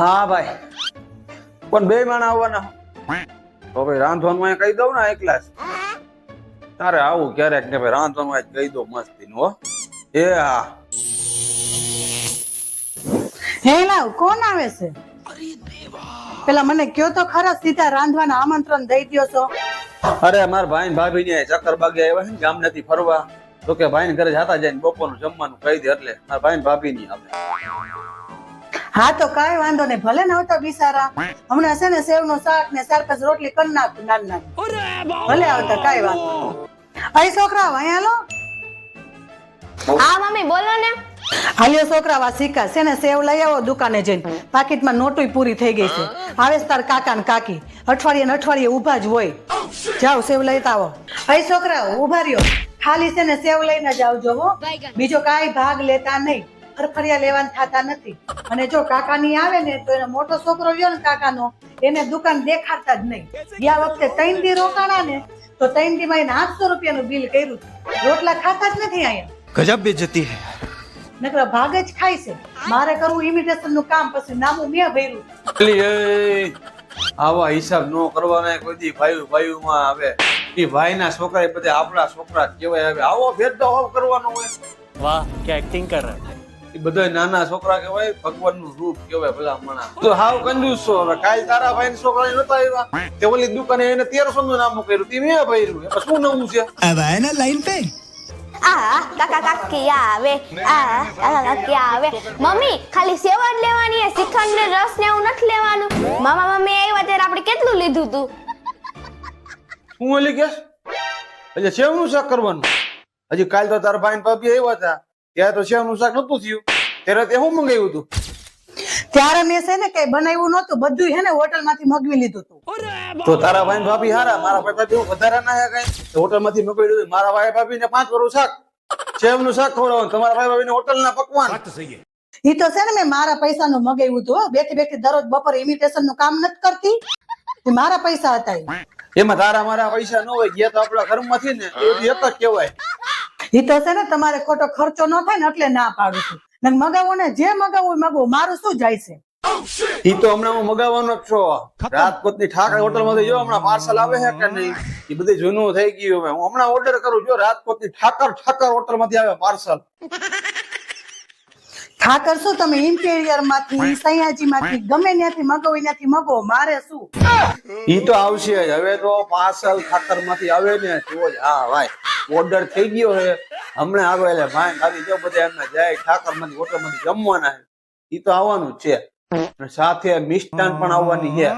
હા ભાઈ. પણ બે માણા આવવાના. તો ભાઈ રાંધવાનું અહીંયા કહી દઉં ને એકલા. તારે આવું ક્યારેક ને ભાઈ રાંધવાનું આજ કહી દો મસ્તી હો. એ હા હે કોણ આવે છે? પેલા મને કયો તો ખરા સીધા રાંધવાના આમંત્રણ દઈ દ્યો છો. અરે મારા ભાઈ ભાભી ને ચક્કર બાગે આવ્યા છે ને ગામ નથી ફરવા. તો કે ભાઈ ઘરે જાતા જાય ને બપોરનું જમવાનું કહી દે એટલે. મારા ભાઈ ભાભી ની આવે હા તો કાંઈ વાંધો નહીં ભલે ન આવતા બિસારા. હમણાં છે ને સેવનું શાક ને ચાર પાંચ રોટલી કરી નાખું નાન નાન. ભલે આવતા કાંઈ વાંધો અહીં છોકરા અહીંયા લો હા મમ્મી બોલો ને. હાલ્યો છોકરા વા શીખા છે ને સેવ લઈ આવો દુકાને જઈને. પાકીટમાં નોટુય પૂરી થઈ ગઈ છે. આવે તાર કાકા ને કાકી. અઠવાડિયે ને અઠવાડિયે ઊભા જ હોય. જાઓ સેવ લઈતા આવો. અહીં છોકરા ઊભા રહ્યો. ખાલી છે ને સેવ લઈને જ આવજો હો. બીજો કાંઈ ભાગ લેતા નહીં. ફરફરિયા લેવાના થતા નથી. અને જો કાકાની આવે ને તો એનો મોટો છોકરો રહ્યો ને કાકાનો એને દુકાન દેખાડતા જ નહીં. ગયા વખતે ત્રણ દી રોકાણા ને તો ત્રણ દી માં એને આઠસો રૂપિયાનું બિલ કર્યું રોટલા ખાતા જ નથી અહીંયા. ગજબ બેજતી હે. નકરા ભાગ જ ખાય છે. મારે કરવું ઇમિટેશનનું કામ પછી નામું મેં ભર્યું. આવા હિસાબ નો કરવાના કોઈ દી ભાઈ ભાઈ માં આવે. એ ભાઈ ના છોકરા બધા આપણા છોકરા કેવાય આવે આવો ભેદભાવ કરવાનો હોય. વાહ કે એક્ટિંગ કર. રહ્યા બધા નાના છોકરા કહેવાય ભગવાનનું રૂપ કહેવાય ભલા મણા તો હાવ કંજૂસ કાલ તારા ભાઈ છોકરા નતા આવ્યા. તે ઓલી દુકાને એને તેરસો નું નામ કર્યું તે મેં ભર્યું. એમાં શું નવું છે? આવા એના લાઈન પે. મમ્મી ખાલી સેવા લેવાની શ્રીખંડ ને રસ ને નથી લેવાનું. મામા મમ્મી આવ્યા ત્યારે આપણે કેટલું લીધું તું? શું ઓલી કેસ એટલે સેવનું શાક કરવાનું. હજી કાલ તો તારા ભાઈ ને ભાભી આવ્યા હતા. ત્યારે તો સેવનું શાક નતું થયું. ત્યારે તે શું મંગાવ્યું હતું? ત્યારે મેં છે ને કઈ બનાવ્યું નતું બધું હે ને હોટલમાંથી મગવી લીધું હતું. તો તારા ભાઈ ભાભી હારા મારા ભાઈ ભાભી વધારે ના હે કઈ. હોટલમાંથી મગાવી લીધું. મારા ભાઈ ભાભી ને પાંચ વરું શાક. સેવનું શાક ખવડાવવાનું. તમારા ભાઈ ભાભી ને હોટલ ના પકવાન ઈ તો છે ને મેં મારા પૈસા નું મગાવ્યું હતું હો. બેઠી બેઠી દરરોજ બપોર ઇમિટેશનનું કામ નથી કરતી. એ મારા પૈસા હતા એમાં તારા મારા પૈસા ન હોય ગયા તો આપણા ઘરમાંથી ને એ એક જ કહેવાય. ઈ તો છે ને તમારે ખોટો ખર્ચો ન થાય ને એટલે ના પાડું છું. ને મગાવો ને જે મગાવું મગાવો મારું શું જાય છે? ઈ તો હમણાં હું મગાવવાનો જ છો. રાજકોટની ઠાકર હોટલમાંથી જો હમણાં પાર્સલ આવે છે કે નહીં? એ બધું જૂનું થઈ ગયું હવે. હું હમણાં ઓર્ડર કરું જો રાજકોટની ઠાકર ઠાકર હોટલમાંથી આવે પાર્સલ ઠાકર શું તમે ઇન્ટેરિયરમાંથી સયાજી માંથી ગમે ત્યાંથી મગાવો ત્યાંથી મગો મારે શું? ઈ તો આવશે જ. હવે તો પાર્સલ ઠાકરમાંથી આવે ને તો જ. હા ભાઈ ઓર્ડર થઈ ગયો છે. હમણાં આવે એટલે ભાઈ ભાભી જો બધા એમને જાય, ઠાકર મંદિર હોટલ મંદિર જમવાના છે. એ તો આવવાનું છે. સાથે મિષ્ટાન પણ આવવાની છે.